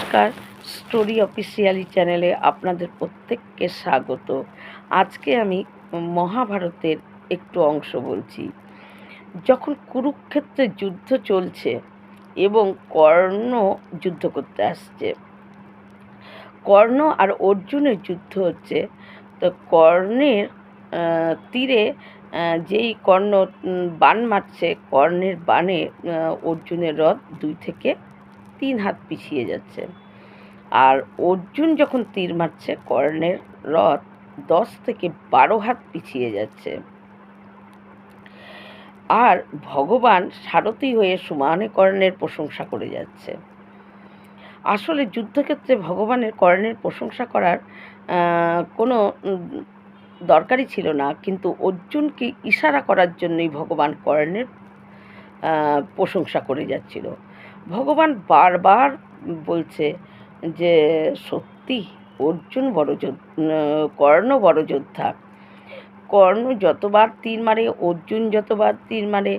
নমস্কার, story officially চ্যানেলে আপনাদের প্রত্যেককে স্বাগত। আজকে আমি মহাভারতের একটু অংশ বলছি। যখন কুরুক্ষেত্রে যুদ্ধ চলছে এবং কর্ণ যুদ্ধ করতে আসছে, কর্ণ আর অর্জুনের যুদ্ধ হচ্ছে, তো কর্ণের তীরে যেই কর্ণ বান মারছে, কর্ণের বানে অর্জুনের রথ দুই থেকে তিন হাত পিছিয়ে যাচ্ছে। আর অর্জুন যখন তীর মারছে, কর্ণের রথ দশ থেকে বারো হাত পিছিয়ে যাচ্ছে। আর ভগবান সারথি হয়ে সমানে কর্ণের প্রশংসা করে যাচ্ছে। আসলে যুদ্ধক্ষেত্রে ভগবানের কর্ণের প্রশংসা করার কোনো দরকারই ছিল না। কিন্তু অর্জুনকে ইশারা করার জন্যই ভগবান কর্ণের প্রশংসা করে যাচ্ছিল। ভগবান বারবার বলছে যে সত্যি অর্জুন বড় কর্ণ বড় যোদ্ধা। কর্ণ যতবার তীর মারে, অর্জুন যতবার তীর মারে,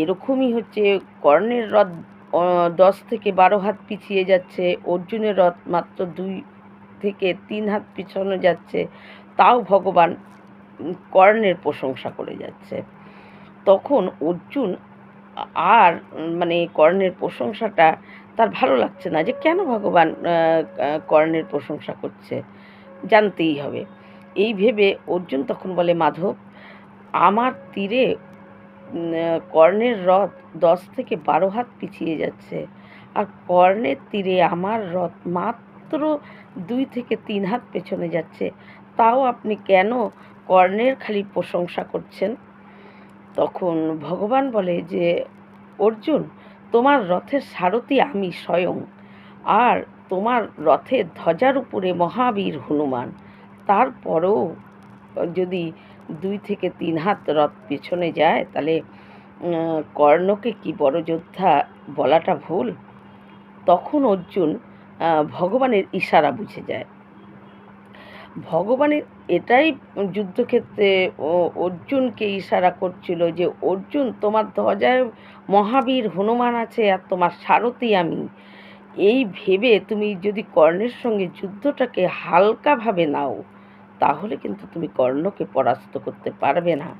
এরকমই হচ্ছে কর্ণের রথ দশ থেকে বারো হাত পিছিয়ে যাচ্ছে, অর্জুনের রথ মাত্র দুই থেকে তিন হাত পিছনে যাচ্ছে, তাও ভগবান কর্ণের প্রশংসা করে যাচ্ছে। তখন অর্জুন আর মানে কর্ণের প্রশংসাটা তার ভালো লাগছে না যে কেন ভগবান কর্ণের প্রশংসা করছে? জানতেই হবে। এই ভেবে অর্জুন তখন বলে, মাধব, আমার তীরে কর্ণের রথ দশ থেকে বারো হাত পিছিয়ে যাচ্ছে। আর কর্ণের তীরে আমার রথ মাত্র দুই থেকে তিন হাত পেছনে যাচ্ছে। তাও আপনি কেন কর্ণের খালি প্রশংসা করছেন? তখন ভগবান বলে যে, অর্জুন, তোমার রথের সারথি আমি স্বয়ং। আর তোমার রথের ধ্বজার উপরে মহাবীর হনুমান। তারপরেও যদি দুই থেকে তিন হাত রথ পেছনে যায়, তাহলে কর্ণকে কি বড় যোদ্ধা বলাটা ভুল? তখন অর্জুন ভগবানের ইশারা বুঝে যায়। ভগবানের এটাই যুদ্ধক্ষেত্রে অর্জুনকে ইশারা করছিল যে, অর্জুন, তোমার ধ্বজায় মহাবীর হনুমান আছে আর তোমার সারথি আমি। এই ভেবে তুমি যদি কর্ণের সঙ্গে যুদ্ধটাকে হালকাভাবে নাও, তাহলে কিন্তু তুমি কর্ণকে পরাস্ত করতে পারবে না।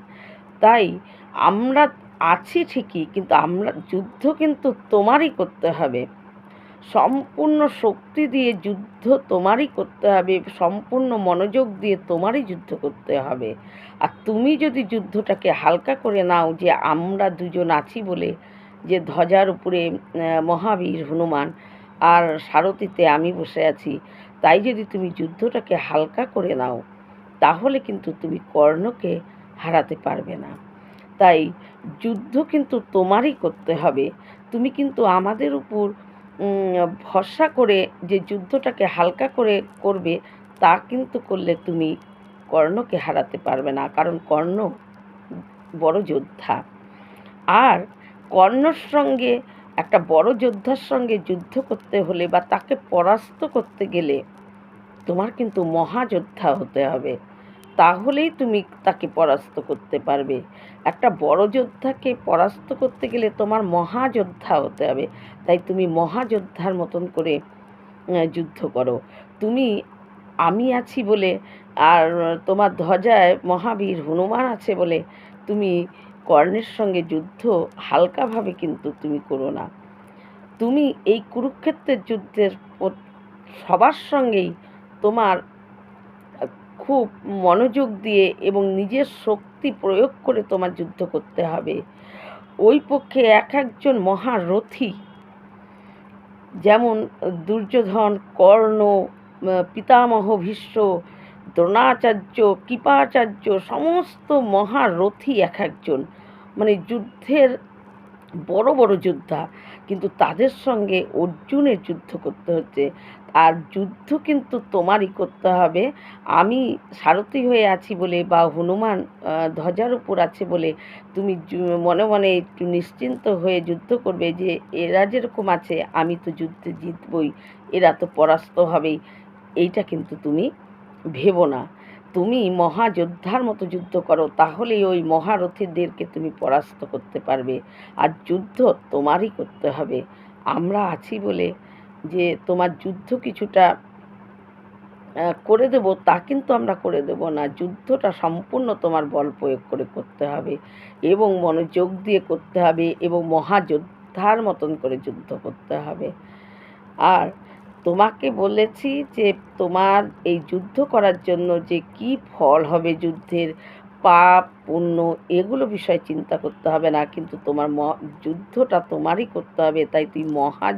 তাই আমরা আছি ঠিকই, কিন্তু আমরা, যুদ্ধ কিন্তু তোমারই করতে হবে। সম্পূর্ণ শক্তি দিয়ে যুদ্ধ তোমারই করতে হবে, সম্পূর্ণ মনোযোগ দিয়ে তোমারই যুদ্ধ করতে হবে। আর তুমি যদি যুদ্ধটাকে হালকা করে নাও, যে আমরা দুজন আছি বলে, যে ধ্বজার উপরে মহাবীর হনুমান আর সারথিতে আমি বসে আছি, তাই যদি তুমি যুদ্ধটাকে হালকা করে নাও, তাহলে কিন্তু তুমি কর্ণকে হারাতে পারবে না। তাই যুদ্ধ কিন্তু তোমারই করতে হবে। তুমি কিন্তু আমাদের উপর ভরসা করে যে যুদ্ধটাকে হালকা করে করবে, তা কিন্তু করলে তুমি কর্ণকে হারাতে পারবে না, কারণ কর্ণ বড় যোদ্ধা। আর কর্ণর সঙ্গে, একটা বড় যোদ্ধার সঙ্গে যুদ্ধ করতে হলে বা তাকে পরাস্ত করতে গেলে তোমার কিন্তু মহাযোদ্ধা হতে হবে। তাহলেই তুমি তাকে পরাস্ত করতে পারবে। একটা বড় যোদ্ধাকে পরাস্ত করতে গেলে তোমার মহাযোদ্ধা হতে হবে। তাই তুমি মহাযোদ্ধার মতন করে যুদ্ধ করো। তুমি, আমি আছি বলে আর তোমার ধ্বজায় মহাবীর হনুমান আছে বলে তুমি কর্ণের সঙ্গে যুদ্ধ হালকাভাবে কিন্তু তুমি করো না। তুমি এই কুরুক্ষেত্রের যুদ্ধের সবার সঙ্গেই তোমার খুব মনোযোগ দিয়ে এবং নিজের শক্তি প্রয়োগ করে তোমার যুদ্ধ করতে হবে। ওই পক্ষে এক একজন মহারথী, যেমন দুর্যোধন, কর্ণ পিতামহ ভীষ্ম, দ্রোণাচার্য, কৃপাচার্য, সমস্ত মহারথী এক একজন। মানে যুদ্ধের বড় বড় যোদ্ধা। কিন্তু তাদের সঙ্গে অর্জুনের যুদ্ধ করতে হচ্ছে। আর যুদ্ধ কিন্তু তোমারই করতে হবে। আমি সারথি হয়ে আছি বলে বা হনুমান ধ্বজার উপর আছে বলে তুমি মনে মনে একটু নিশ্চিন্ত হয়ে যুদ্ধ করবে যে এরা যেরকম আছে, আমি তো যুদ্ধে জিতবই। এরা তো পরাস্ত হবেই। এইটা কিন্তু তুমি ভেবো না। তুমি মহাযোদ্ধার মতো যুদ্ধ করো, তাহলেই ওই মহারথীদেরকে তুমি পরাস্ত করতে পারবে। আর যুদ্ধ তোমারই করতে হবে। আমরা আছি বলে যে তোমার যুদ্ধ কিছুটা করে দেব, তা কিন্তু আমরা করে দেব না। যুদ্ধটা সম্পূর্ণ তোমার বল প্রয়োগ করে করতে হবে এবং মনোযোগ দিয়ে করতে হবে এবং মহাযোদ্ধার মতন করে যুদ্ধ করতে হবে। আর তোমাকে বলেছি যে তোমার এই যুদ্ধ করার জন্য যে কি ফল হবে যুদ্ধের, পাপ, পুণ্য, এগুলো বিষয়ে চিন্তা করতে হবে না। কিন্তু তোমার ম- যুদ্ধটা তোমারই করতে হবে। তাই তুই মহা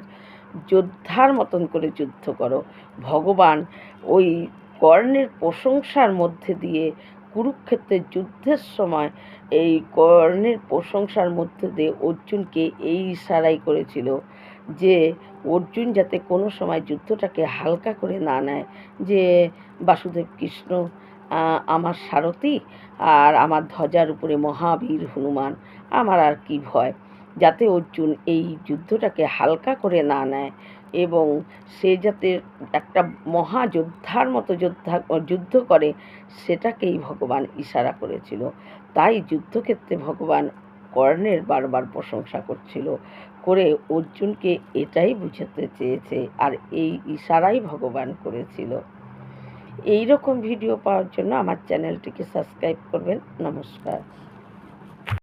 যোদ্ধার মতন করে যুদ্ধ করো। ভগবান ওই কর্ণের প্রশংসার মধ্যে দিয়ে কুরুক্ষেত্রের যুদ্ধের সময় এই কর্ণের প্রশংসার মধ্যে দিয়ে অর্জুনকে এই ইশারাই করেছিল। যে অর্জুন যাতে কোনো সময় যুদ্ধটাকে হালকা করে না নেয়, যে বাসুদেব কৃষ্ণ আমার সারথি আর আমার ধ্বজার উপরে মহাবীর হনুমান, আমার আর কি ভয়। যাতে অর্জুন এই যুদ্ধটাকে হালকা করে না নেয় এবং সে যাতে একটা মহাযোদ্ধার মতো যোদ্ধা, যুদ্ধ করে, সেটাকেই ভগবান ইশারা করেছিল। তাই যুদ্ধক্ষেত্রে ভগবান কর্ণের বারবার প্রশংসা করছিল। করে অর্জুনকে এটাই বুঝাতে চেয়েছে আর এই ইশারাই ভগবান করেছিল। এই রকম ভিডিও পাওয়ার জন্য আমার চ্যানেলটিকে সাবস্ক্রাইব করবেন। নমস্কার।